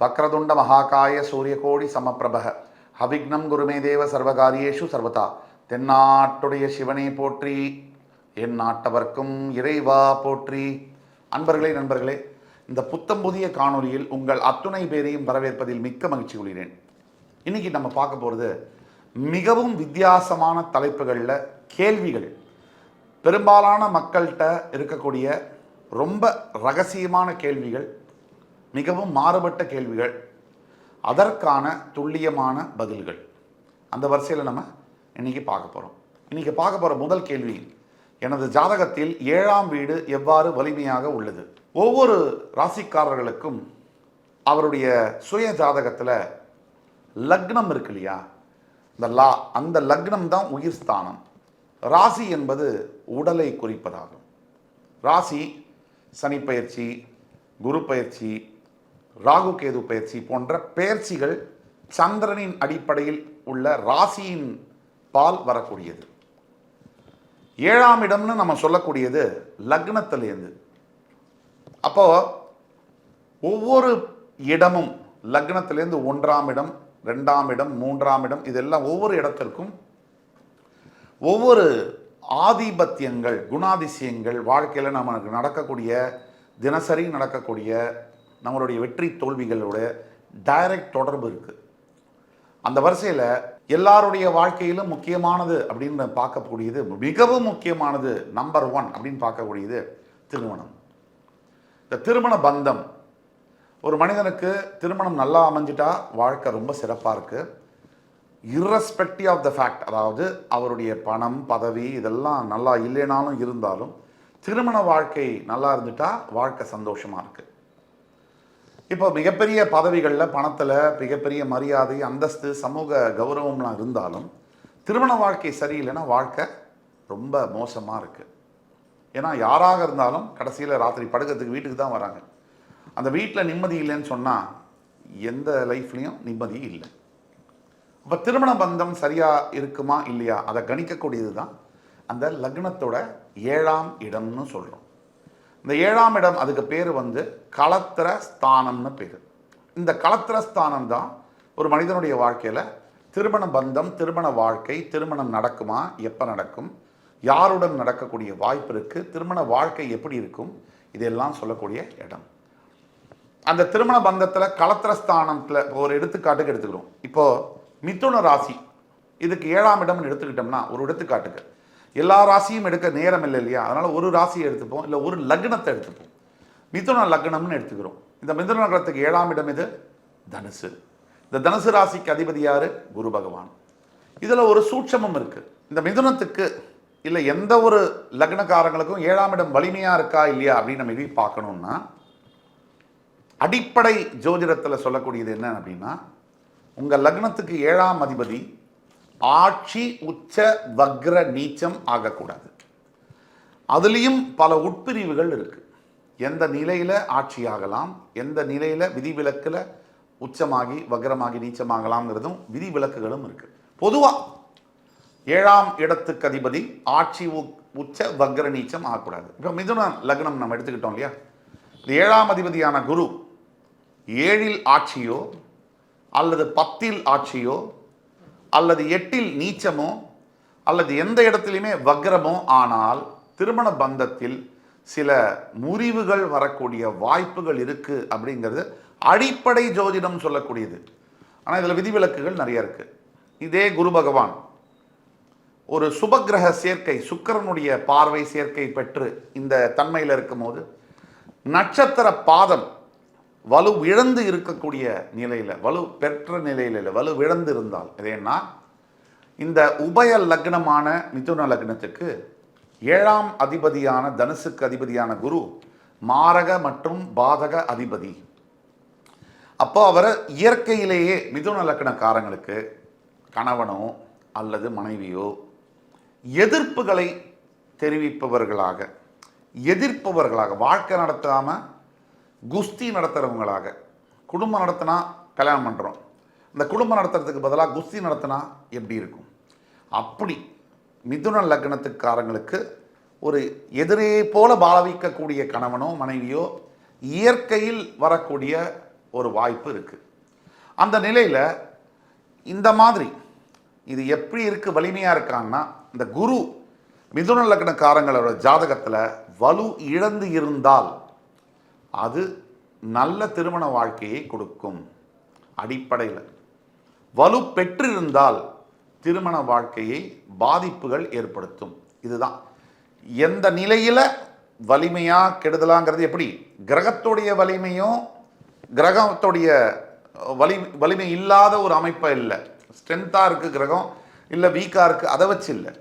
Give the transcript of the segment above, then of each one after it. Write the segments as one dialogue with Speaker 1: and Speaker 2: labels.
Speaker 1: வக்ரதுண்ட மகாகாய சூரியகோடி சமப்பிரபக. அவிக்னம் குருமே தேவ சர்வகாரியேஷு சர்வதா. தென்னாட்டுடைய சிவனை போற்றி என் நாட்டவர்க்கும் இறைவா போற்றி. அன்பர்களே நண்பர்களே இந்த புத்தம் புதிய காணொலியில் உங்கள் அத்துணை பேரையும் வரவேற்பதில் மிக்க மகிழ்ச்சி கொள்கிறேன். இன்னைக்கு நம்ம பார்க்க போகிறது மிகவும் வித்தியாசமான தலைப்புகளில் கேள்விகள். பெரும்பாலான மக்கள்கிட்ட இருக்கக்கூடிய ரொம்ப ரகசியமான கேள்விகள் மிகவும் மாறுபட்ட கேள்விகள். அதற்கான துல்லியமான பதில்கள். அந்த வரிசையில் நம்ம இன்னைக்கு பார்க்க போகிறோம் இன்னைக்கு பார்க்க போகிற முதல் கேள்வி எனது ஜாதகத்தில் ஏழாம் வீடு எவ்வாறு வலிமையாக உள்ளது? ஒவ்வொரு ராசிக்காரர்களுக்கும் அவருடைய சுய ஜாதகத்தில் லக்னம் இருக்கு இல்லையா? இந்த லா அந்த லக்னம் தான் உயிர் ஸ்தானம். ராசி என்பது உடலை குறிப்பதாகும். ராசி சனி பயிற்சி குரு பயிற்சி ராகு கேது பயிற்சி போன்ற பயிற்சிகள் சந்திரனின் அடிப்படையில் உள்ள ராசியின் பால் வரக்கூடியது. ஏழாம் இடம்னு நம்ம சொல்லக்கூடியது லக்னத்திலேருந்து. அப்போ ஒவ்வொரு இடமும் லக்னத்திலேருந்து ஒன்றாம் இடம் ரெண்டாம் இடம் மூன்றாம் இடம் இதெல்லாம் ஒவ்வொரு இடத்திற்கும் ஒவ்வொரு ஆதிபத்தியங்கள் குணாதிசயங்கள் வாழ்க்கையில் நமக்கு நடக்கக்கூடிய தினசரி நடக்கக்கூடிய நம்மளுடைய வெற்றி தோல்விகளோட டைரக்ட் தொடர்பு இருக்குது அந்த வரிசையில் எல்லாருடைய வாழ்க்கையிலும் முக்கியமானது அப்படின்னு பார்க்கக்கூடியது மிகவும் முக்கியமானது நம்பர் ஒன் அப்படின்னு பார்க்கக்கூடியது திருமணம். இந்த திருமண பந்தம் ஒரு மனிதனுக்கு திருமணம் நல்லா அமைஞ்சிட்டா வாழ்க்கை ரொம்ப சிறப்பாக இருக்குது இர்ரெஸ்பெக்டிவ் ஆஃப் த ஃபேக்ட் அதாவது அவருடைய பணம் பதவி இதெல்லாம் நல்லா இல்லைனாலும் இருந்தாலும் திருமண வாழ்க்கை நல்லா இருந்துட்டா வாழ்க்கை சந்தோஷமாக இருக்குது இப்போ மிகப்பெரிய பதவிகளில் பணத்தில் மிகப்பெரிய மரியாதை அந்தஸ்து சமூக கௌரவம்லாம் இருந்தாலும் திருமண வாழ்க்கை சரியில்லைன்னா வாழ்க்கை ரொம்ப மோசமாக இருக்குது ஏன்னா யாராக இருந்தாலும் கடைசியில் ராத்திரி படுக்கிறதுக்கு வீட்டுக்கு தான் வராங்க. அந்த வீட்டில் நிம்மதி இல்லைன்னு சொன்னால் எந்த லைஃப்லேயும் நிம்மதி இல்லை. அப்போ திருமண பந்தம் சரியாக இருக்குமா இல்லையா? அதை கணிக்கக்கூடியது தான் அந்த லக்னத்தோட ஏழாம் இடம்னு சொல்கிறோம் இந்த ஏழாம் இடம் அதுக்கு பேர் வந்து களத்திர ஸ்தானம்னு பேர். இந்த களத்திர ஸ்தானம் தான் ஒரு மனிதனுடைய வாழ்க்கையில் திருமண பந்தம் திருமண வாழ்க்கை திருமணம் நடக்குமா எப்போ நடக்கும் யாருடன் நடக்கக்கூடிய வாய்ப்பு இருக்குது திருமண வாழ்க்கை எப்படி இருக்கும் இதெல்லாம் சொல்லக்கூடிய இடம். அந்த திருமண பந்தத்தில் களத்திரஸ்தானத்தில் ஒரு எடுத்துக்காட்டுக்கு எடுத்துக்கிறோம். இப்போது மிதுன ராசி இதுக்கு ஏழாம் இடம்னு எடுத்துக்கிட்டோம்னா ஒரு எடுத்துக்காட்டுக்கு. எல்லா ராசியும் எடுக்க நேரம் இல்லை இல்லையா? அதனால் ஒரு ராசியை எடுத்துப்போம் இல்லை ஒரு லக்னத்தை எடுத்துப்போம். மிதுன லக்னம்னு எடுத்துக்கிறோம். இந்த மிதுன லக்னத்துக்கு ஏழாம் இடம் இது தனுசு. இந்த தனுசு ராசிக்கு அதிபதி யார்? குரு பகவான். இதில் ஒரு சூட்சமும் இருக்குது இந்த மிதுனத்துக்கு இல்லை எந்த ஒரு லக்னக்காரங்களுக்கும் ஏழாம் இடம் வலிமையாக இருக்கா இல்லையா அப்படின்னு நம்ம எப்படி பார்க்கணுன்னா அடிப்படை ஜோதிடத்தில் சொல்லக்கூடியது என்ன அப்படின்னா உங்கள் லக்னத்துக்கு ஏழாம் அதிபதி ஆட்சி உச்ச வக்ர நீச்சம் ஆகக்கூடாது. அதுலேயும் பல உட்பிரிவுகள் இருக்குது எந்த நிலையில் ஆட்சி ஆகலாம் எந்த நிலையில் விதிவிலக்கில் உச்சமாகி வக்ரமாகி நீச்சமாகலாம்ங்கிறதும் விதிவிலக்குகளும் இருக்குது பொதுவாக ஏழாம் இடத்துக்கு அதிபதி ஆட்சி உ- உச்ச வக்ர நீச்சம் ஆகக்கூடாது. இப்போ மிதுன லக்னம் நம்ம எடுத்துக்கிட்டோம் இல்லையா? இந்த ஏழாம் அதிபதியான குரு ஏழில் ஆட்சியோ அல்லது பத்தில் ஆட்சியோ அல்லது எட்டில் நீச்சமோ அல்லது எந்த இடத்துலையுமே வக்ரமோ ஆனால் திருமண பந்தத்தில் சில முறிவுகள் வரக்கூடிய வாய்ப்புகள் இருக்குது அப்படிங்கிறது அடிப்படை ஜோதிடம் சொல்லக்கூடியது. ஆனால் இதில் விதிவிலக்குகள் நிறைய இருக்குது இதே குரு பகவான். ஒரு சுபக்கிரக சேர்க்கை சுக்கிரனுடைய பார்வை சேர்க்கை பெற்று இந்த தன்மையில் இருக்கும்போது நட்சத்திர பாதம் வலு இழந்து இருக்கக்கூடிய நிலையில் வலு பெற்ற நிலையில் இல்லை வலு இழந்து இருந்தால் ஏன்னா இந்த உபய லக்னமான மிதுன லக்னத்துக்கு ஏழாம் அதிபதியான தனுசுக்கு அதிபதியான குரு மாரக மற்றும் பாதக அதிபதி. அப்போ அவர் இயற்கையிலேயே மிதுன லக்னக்காரங்களுக்கு கணவனோ அல்லது மனைவியோ எதிர்ப்புகளை தெரிவிப்பவர்களாக எதிர்ப்பவர்களாக வாழ்க்கை நடத்தாமல் குஸ்தி நடத்துகிறவங்களாக குடும்பம் நடத்தினா கல்யாணம் பண்ணுறோம் இந்த குடும்பம் நடத்துறதுக்கு பதிலாக குஸ்தி நடத்தினா எப்படி இருக்கும்? அப்படி மிதுன லக்னத்துக்காரங்களுக்கு ஒரு எதிரே போல பாவிக்கக்கூடிய கணவனோ மனைவியோ இயற்கையில் வரக்கூடிய ஒரு வாய்ப்பு இருக்குது அந்த நிலையில் இந்த மாதிரி இது எப்படி இருக்குது வலிமையாக இருக்காங்கன்னா இந்த குரு மிதுன லக்னக்காரங்களோட ஜாதகத்தில் வலு இழந்து இருந்தால் அது நல்ல திருமண வாழ்க்கையை கொடுக்கும். அடிப்படையில். வலு பெற்றிருந்தால் திருமண வாழ்க்கையை பாதிப்புகள் ஏற்படுத்தும். இதுதான். எந்த நிலையில் வலிமையா கெடுதலாங்கிறது எப்படி? கிரகத்துடைய வலிமையும் கிரகத்துடைய வலி வலிமை இல்லாத ஒரு அமைப்பை இல்லை. ஸ்ட்ரென்த்தாக இருக்குது கிரகம் இல்லை வீக்காக இருக்குது அதை வச்சு இல்லை.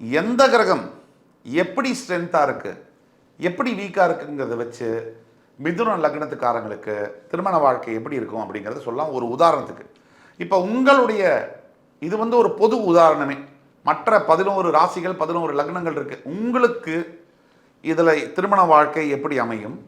Speaker 1: எந்த கிரகம் எப்படி ஸ்ட்ரென்த்தாக இருக்குது எப்படி வீக்காக இருக்குங்கிறத வச்சு மிதுன லக்னத்துக்காரங்களுக்கு திருமண வாழ்க்கை எப்படி இருக்கும் அப்படிங்கிறத சொல்லலாம். ஒரு உதாரணத்துக்கு. இப்போ உங்களுடைய இது வந்து ஒரு பொது உதாரணமே. மற்ற பதினோரு ராசிகள் பதினோரு லக்னங்கள் இருக்கு. உங்களுக்கு இதில் திருமண வாழ்க்கை எப்படி அமையும்?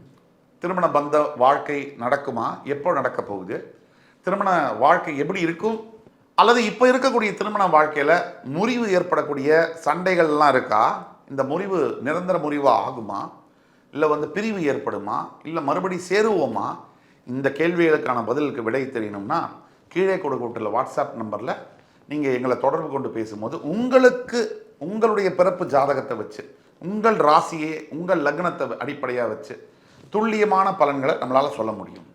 Speaker 1: திருமண பந்த வாழ்க்கை நடக்குமா? எப்போ நடக்க போகுது? திருமண வாழ்க்கை எப்படி இருக்கும்? அல்லது இப்போ இருக்கக்கூடிய திருமண வாழ்க்கையில் முறிவு ஏற்படக்கூடிய சண்டைகள்லாம் இருக்கா? இந்த முறிவு நிரந்தர முறிவு ஆகுமா? இல்லை வந்து பிரிவு ஏற்படுமா? இல்லை மறுபடி சேருவோமா? இந்த கேள்விகளுக்கான பதிலுக்கு விடை தெரியணும்னா கீழே கொடுக்கப்பட்டுள்ள வாட்ஸ்அப் நம்பரில் நீங்கள் எங்களை தொடர்பு கொண்டு பேசும்போது உங்களுக்கு உங்களுடைய பிறப்பு ஜாதகத்தை வச்சு உங்கள் ராசியை உங்கள் லக்னத்தை அடிப்படையாக வச்சு துல்லியமான பலன்களை நம்மளால் சொல்ல முடியும்.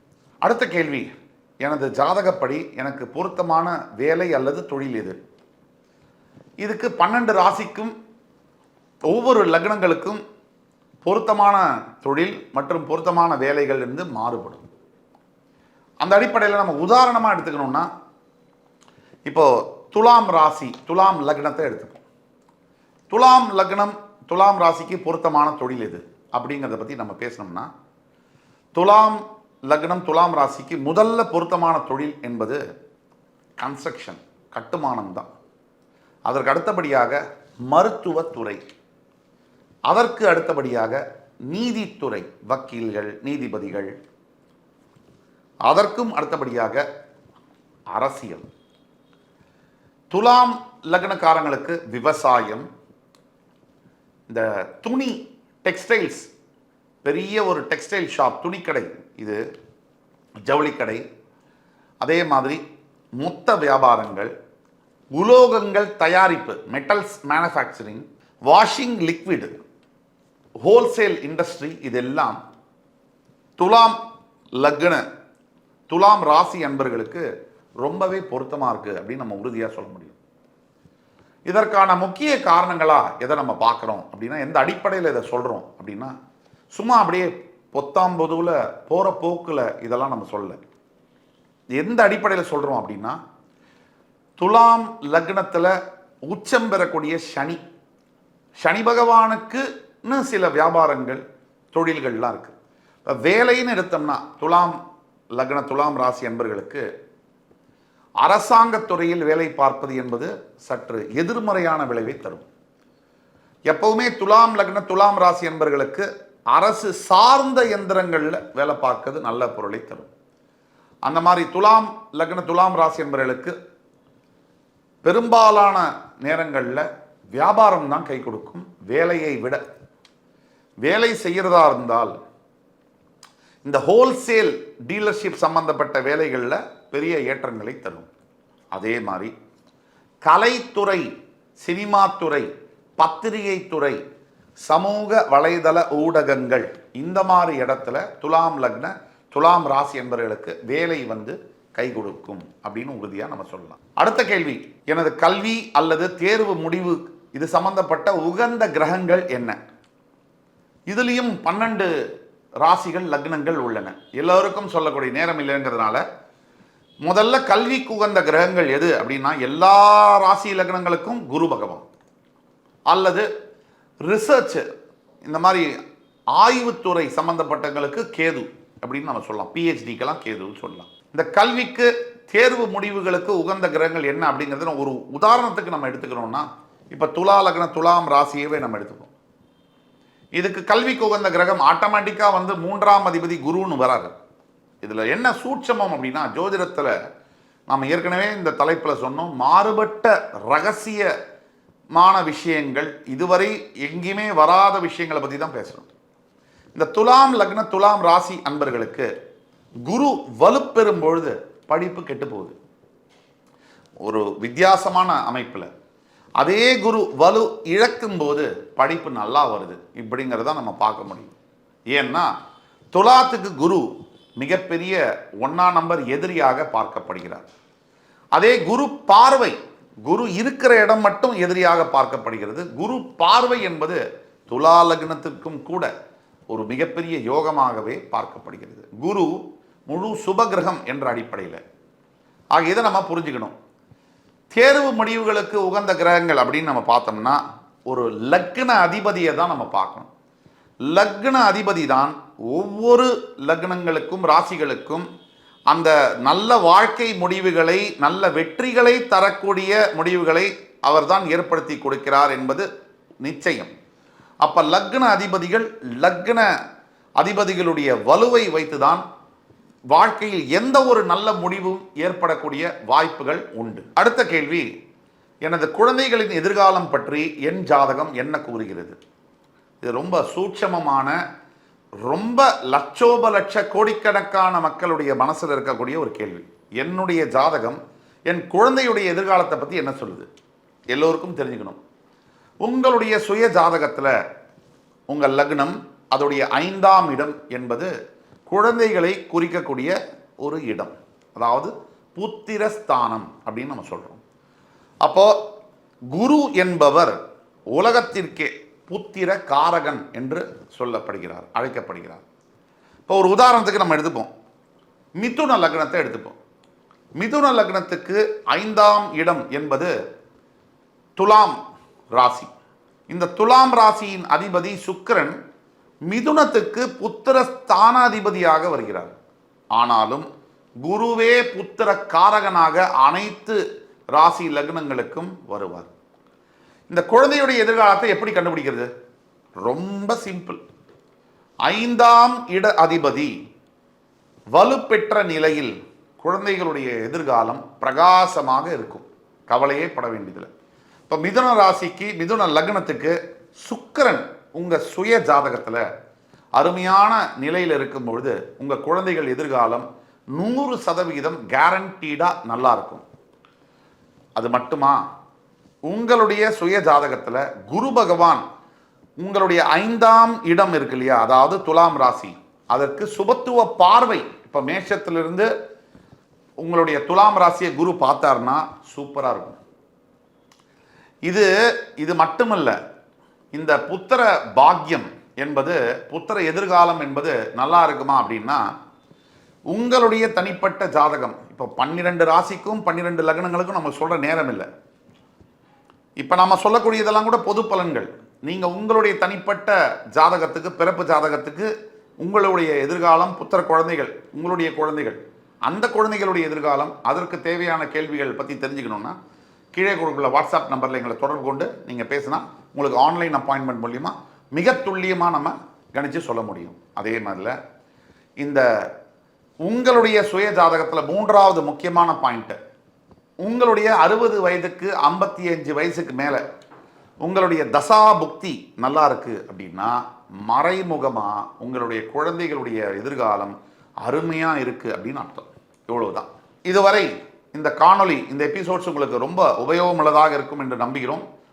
Speaker 1: அடுத்த கேள்வி. எனது ஜாதகப்படி எனக்கு பொருத்தமான வேலை அல்லது தொழில் எது? இதுக்கு பன்னெண்டு ராசிக்கும் ஒவ்வொரு லக்னங்களுக்கும் பொருத்தமான தொழில் மற்றும் பொருத்தமான வேலைகள் இருந்து மாறுபடும். அந்த அடிப்படையில் நம்ம உதாரணமாக எடுத்துக்கணும்னா இப்போது துலாம் ராசி துலாம் லக்னத்தை எடுத்துப்போம். துலாம் லக்னம் துலாம் ராசிக்கு பொருத்தமான தொழில் எது? அப்படிங்கிறத பற்றி நம்ம பேசணும்னா துலாம் லக்னம் துலாம் ராசிக்கு முதல்ல பொருத்தமான தொழில் என்பது கன்ஸ்ட்ரக்ஷன் கட்டுமானம் தான் அதற்கு அடுத்தபடியாக மருத்துவத்துறை. அதற்கு அடுத்தபடியாக நீதித்துறை வக்கீல்கள் நீதிபதிகள். அதற்கும் அடுத்தபடியாக அரசியல். துலாம் லக்னக்காரங்களுக்கு விவசாயம். இந்த துணி டெக்ஸ்டைல்ஸ் பெரிய ஒரு டெக்ஸ்டைல் ஷாப் துணிக்கடை இது ஜவுளிக்கடை. அதே மாதிரி மொத்த வியாபாரங்கள் உலோகங்கள் தயாரிப்பு metals manufacturing washing liquid wholesale industry இதெல்லாம் துலாம் லக்ன துலாம் ராசி அன்பர்களுக்கு ரொம்பவே பொருத்தமாக இருக்குது அப்படின்னு நம்ம உறுதியாக சொல்ல முடியும். இதற்கான முக்கிய காரணங்களாக எதை நம்ம பார்க்குறோம் அப்படின்னா எந்த அடிப்படையில் இதை சொல்கிறோம் அப்படின்னா சும்மா அப்படியே பொத்தாம் பொதுவில் போகிற போக்கில் இதெல்லாம் நம்ம சொல்லலை. எந்த அடிப்படையில் சொல்கிறோம் அப்படின்னா துலாம் லக்னத்தில் உச்சம் பெறக்கூடிய சனி சனி இன்னும் சில வியாபாரங்கள் தொழில்கள்லாம் இருக்குது இப்போ வேலைன்னு எடுத்தோம்னா துலாம் லக்ன துலாம் ராசி அன்பர்களுக்கு அரசாங்கத்துறையில் வேலை பார்ப்பது என்பது சற்று எதிர்மறையான விளைவை தரும். எப்பவுமே துலாம் லக்ன துலாம் ராசி என்பர்களுக்கு அரசு சார்ந்த எந்திரங்களில் வேலை பார்க்கறது நல்ல பொருளை தரும். அந்த மாதிரி துலாம் லக்ன துலாம் ராசி என்பவர்களுக்கு பெரும்பாலான நேரங்களில் வியாபாரம் தான் கை கொடுக்கும். வேலையை விட வேலை செய்கிறதா இருந்தால் இந்த ஹோல்சேல் டீலர்ஷிப் சம்பந்தப்பட்ட வேலைகளில் பெரிய ஏற்றங்களை தரும். அதே மாதிரி கலைத்துறை சினிமாத்துறை பத்திரிகை துறை சமூக வலைதள ஊடகங்கள் இந்த மாதிரி இடத்துல துலாம் லக்ன துலாம் ராசி என்பவர்களுக்கு வேலை வந்து கை கொடுக்கும் அப்படின்னு உறுதியாக நம்ம சொல்லலாம். அடுத்த கேள்வி எனது கல்வி அல்லது தேர்வு முடிவு இது சம்பந்தப்பட்ட உகந்த கிரகங்கள் என்ன? இதுலேயும் பன்னெண்டு ராசிகள் லக்னங்கள் உள்ளன. எல்லோருக்கும் சொல்லக்கூடிய நேரம் இல்லைங்கிறதுனால முதல்ல கல்விக்கு உகந்த கிரகங்கள் எது அப்படின்னா எல்லா ராசி லக்னங்களுக்கும் குரு பகவான். அல்லது ரிசர்ச் இந்த மாதிரி ஆய்வுத்துறை சம்பந்தப்பட்டங்களுக்கு கேது அப்படின்னு நம்ம சொல்லலாம். பிஹெச்டிக்கெல்லாம் கேதுன்னு சொல்லலாம். இந்த கல்விக்கு தேர்வு முடிவுகளுக்கு உகந்த கிரகங்கள் என்ன அப்படிங்கிறது ஒரு உதாரணத்துக்கு நம்ம எடுத்துக்கிறோம்னா இப்போ துலா லக்ன துலாம் ராசியவே நம்ம எடுத்துப்போம். இதுக்கு கல்விக்கு உகந்த கிரகம் ஆட்டோமேட்டிக்காக வந்து மூன்றாம் அதிபதி குருன்னு வராரு. இதில் என்ன சூட்சமம் அப்படின்னா ஜோதிடத்தில் நாம் ஏற்கனவே இந்த தலைப்பில் சொன்னோம் மாறுபட்ட ரகசியமான விஷயங்கள் இதுவரை எங்கேயுமே வராத விஷயங்களை பற்றி தான் பேசுகிறோம் இந்த துலாம் லக்ன துலாம் ராசி அன்பர்களுக்கு குரு வலுப்பெறும் பொழுது படிப்பு கெட்டு போகுது. ஒரு வித்தியாசமான அமைப்பில் அதே குரு வலு இழக்கும் போது படிப்பு நல்லா வருது. இப்படிங்கிறத நம்ம பார்க்க முடியும். ஏன்னா துலாத்துக்கு குரு மிகப்பெரிய ஒன்றாம் நம்பர் எதிரியாக பார்க்கப்படுகிறார். அதே குரு பார்வை குரு இருக்கிற இடம் மட்டும் எதிரியாக பார்க்கப்படுகிறது. குரு பார்வை என்பது துலா லக்னத்திற்கும் கூட ஒரு மிகப்பெரிய யோகமாகவே பார்க்கப்படுகிறது. குரு முழு சுபகிரகம் என்ற அடிப்படையில். ஆக இதை நம்ம புரிஞ்சுக்கணும். தேர்வு முடிவுகளுக்கு உகந்த கிரகங்கள் அப்படின்னு நம்ம பார்த்தோம்னா ஒரு லக்ன அதிபதியை தான் நம்ம பார்க்கணும். லக்ன அதிபதி தான் ஒவ்வொரு லக்னங்களுக்கும் ராசிகளுக்கும் அந்த நல்ல வாழ்க்கை முடிவுகளை நல்ல வெற்றிகளை தரக்கூடிய முடிவுகளை அவர்தான் ஏற்படுத்தி கொடுக்கிறார் என்பது நிச்சயம். அப்போ லக்ன அதிபதிகள் லக்ன அதிபதிகளுடைய வலுவை வைத்து தான் வாழ்க்கையில் எந்த ஒரு நல்ல முடிவும் ஏற்படக்கூடிய வாய்ப்புகள் உண்டு. அடுத்த கேள்வி எனது குழந்தைகளின் எதிர்காலம் பற்றி என் ஜாதகம் என்ன கூறுகிறது? இது ரொம்ப சூட்சமமான ரொம்ப லட்சோப லட்ச கோடிக்கணக்கான மக்களுடைய மனசில் இருக்கக்கூடிய ஒரு கேள்வி. என்னுடைய ஜாதகம் என் குழந்தையுடைய எதிர்காலத்தை பற்றி என்ன சொல்லுது? எல்லோருக்கும் தெரிஞ்சுக்கணும். உங்களுடைய சுய ஜாதகத்தில் உங்கள் லக்னம் அதோடைய ஐந்தாம் இடம் என்பது குழந்தைகளை குறிக்கக்கூடிய ஒரு இடம். அதாவது புத்திரஸ்தானம் அப்படின்னு நம்ம சொல்கிறோம் அப்போது குரு என்பவர் உலகத்திற்கே புத்திர காரகன் என்று சொல்லப்படுகிறார் அழைக்கப்படுகிறார். இப்போ ஒரு உதாரணத்துக்கு நம்ம எடுத்துப்போம். மிதுன லக்னத்தை எடுத்துப்போம். மிதுன லக்னத்துக்கு ஐந்தாம் இடம் என்பது துலாம் ராசி. இந்த துலாம் ராசியின் அதிபதி சுக்கிரன் மிதுனத்துக்கு புத்திர ஸ்தானாதிபதியாக வருகிறார். ஆனாலும் குருவே புத்திர காரகனாக அனைத்து ராசி லக்னங்களுக்கும் வருவார். இந்த குழந்தையுடைய எதிர்காலத்தை எப்படி கண்டுபிடிக்கிறது? ரொம்ப சிம்பிள். ஐந்தாம் இட அதிபதி வலுப்பெற்ற நிலையில் குழந்தைகளுடைய எதிர்காலம் பிரகாசமாக இருக்கும். கவலையே பட வேண்டியதில்லை. இப்போ மிதுன ராசிக்கு மிதுன லக்னத்துக்கு சுக்கரன் உங்கள் சுய ஜாதகத்தில் அருமையான நிலையில் இருக்கும் பொழுது உங்கள் குழந்தைகள் எதிர்காலம் நூறு சதவிகிதம் கேரண்டீடாக நல்லா இருக்கும். அது மட்டுமா? உங்களுடைய சுய ஜாதகத்தில் குரு பகவான் உங்களுடைய ஐந்தாம் இடம் இருக்கு இல்லையா? அதாவது துலாம் ராசி. அதற்கு சுபத்துவ பார்வை. இப்போ மேஷத்திலிருந்து உங்களுடைய துலாம் ராசியை குரு பார்த்தாருன்னா சூப்பராக இருக்கும். இது இது மட்டுமல்ல இந்த புத்திர பாக்கியம் என்பது புத்திர எதிர்காலம் என்பது நல்லா இருக்குமா அப்படின்னா உங்களுடைய தனிப்பட்ட ஜாதகம். இப்போ பன்னிரெண்டு ராசிக்கும் பன்னிரெண்டு லக்னங்களுக்கும் நம்ம சொல்கிற நேரம் இல்லை. இப்போ நம்ம சொல்லக்கூடியதெல்லாம் கூட பொது பலன்கள். நீங்கள் உங்களுடைய தனிப்பட்ட ஜாதகத்துக்கு பிறப்பு ஜாதகத்துக்கு உங்களுடைய எதிர்காலம் புத்திர குழந்தைகள் உங்களுடைய குழந்தைகள். அந்த குழந்தைகளுடைய எதிர்காலம் அதற்கு தேவையான கேள்விகள் பற்றி தெரிஞ்சுக்கணுன்னா கீழே கொடுக்குள்ள வாட்ஸ்அப் நம்பரில் எங்களை தொடர்பு கொண்டு நீங்கள் பேசினா உங்களுக்கு ஆன்லைன் அப்பாயின்மெண்ட் மூலிமா மிக துல்லியமாக நம்ம கணித்து சொல்ல முடியும். அதே மாதிரில இந்த உங்களுடைய சுய ஜாதகத்தில் மூன்றாவது முக்கியமான பாயிண்ட்டு உங்களுடைய அறுபது வயதுக்கு ஐம்பத்தி அஞ்சு வயசுக்கு மேலே உங்களுடைய தசா புக்தி நல்லா இருக்குது அப்படின்னா மறைமுகமாக உங்களுடைய குழந்தைகளுடைய எதிர்காலம் அருமையாக இருக்குது அப்படின்னு அர்த்தம். இவ்வளவுதான். இதுவரை இந்த காணொளி இந்த எபிசோட்ஸ் உங்களுக்கு ரொம்ப உபயோகமுள்ளதாக இருக்கும் என்று நம்புகிறோம்.